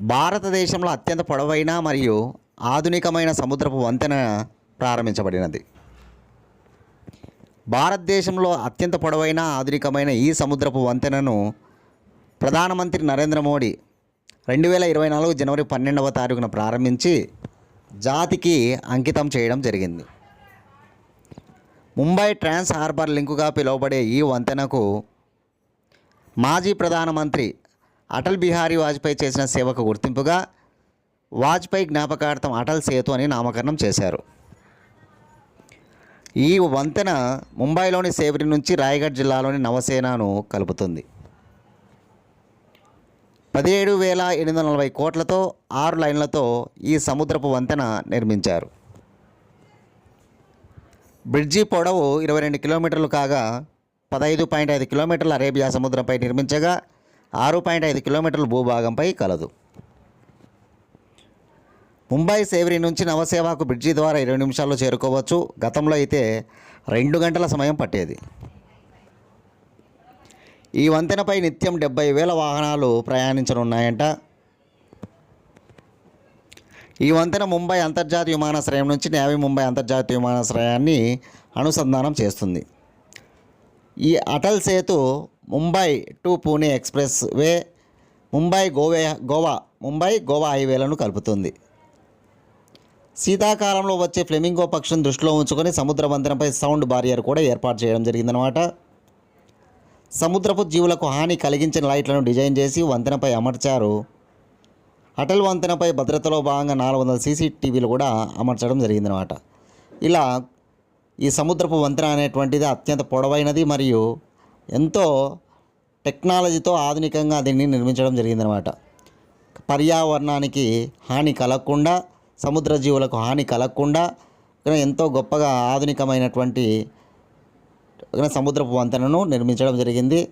భారతదేశంలో అత్యంత పొడవైన మరియు ఆధునికమైన సముద్రపు వంతెన ప్రారంభించబడినది. భారతదేశంలో అత్యంత పొడవైన ఆధునికమైన ఈ సముద్రపు వంతెనను ప్రధానమంత్రి నరేంద్ర మోడీ రెండు వేల ఇరవై నాలుగు జనవరి పన్నెండవ తారీఖున ప్రారంభించి జాతికి అంకితం చేయడం జరిగింది. ముంబై ట్రాన్స్ హార్బర్ లింకుగా పిలువబడే ఈ వంతెనకు మాజీ ప్రధానమంత్రి అటల్ బిహారీ వాజ్పేయి చేసిన సేవకు గుర్తింపుగా వాజ్పేయి జ్ఞాపకార్థం అటల్ సేతు అని నామకరణం చేశారు. ఈ వంతెన ముంబైలోని సేవరి నుంచి రాయగఢ్ జిల్లాలోని నవసేనను కలుపుతుంది. పదిహేడు వేల ఎనిమిది వందల నలభై కోట్లతో ఆరు లైన్లతో ఈ సముద్రపు వంతెన నిర్మించారు. బ్రిడ్జి పొడవు ఇరవై రెండు కిలోమీటర్లు కాగా పదహైదు పాయింట్ ఐదు కిలోమీటర్ల అరేబియా సముద్రంపై నిర్మించగా ఆరు పాయింట్ ఐదు కిలోమీటర్ల భూభాగంపై కలదు. ముంబై సేవరి నుంచి నవసేవాకు బ్రిడ్జి ద్వారా ఇరవై నిమిషాల్లో చేరుకోవచ్చు. గతంలో అయితే రెండు గంటల సమయం పట్టేది. ఈ వంతెనపై నిత్యం డెబ్బై వేల వాహనాలు ప్రయాణించనున్నాయంట. ఈ వంతెన ముంబై అంతర్జాతీయ విమానాశ్రయం నుంచి నేవీ ముంబై అంతర్జాతీయ విమానాశ్రయాన్ని అనుసంధానం చేస్తుంది. ఈ Atal Setu Mumbai to Pune expressway Mumbai గోవే గోవా ముంబై గోవా హైవేలను కలుపుతుంది. శీతాకాలంలో వచ్చే ఫ్లెమింగో పక్షిని దృష్టిలో ఉంచుకొని సముద్ర వంతెనపై సౌండ్ బారియర్ కూడా ఏర్పాటు చేయడం జరిగిందనమాట సముద్రపు జీవులకు హాని కలిగించిన లైట్లను డిజైన్ చేసి వంతెనపై అమర్చారు. అటల్ వంతెనపై భద్రతలో భాగంగా నాలుగు వందల సీసీటీవీలు కూడా అమర్చడం జరిగిందనమాట ఇలా ఈ సముద్రపు వంతెన అనేటువంటిది అత్యంత పొడవైనది మరియు ఎంతో టెక్నాలజీతో ఆధునికంగా దీన్ని నిర్మించడం జరిగిందనమాట పర్యావరణానికి హాని కలగకుండా సముద్ర జీవులకు హాని కలగకుండా ఎంతో గొప్పగా ఆధునికమైనటువంటి సముద్రపు వంతెనను నిర్మించడం జరిగింది.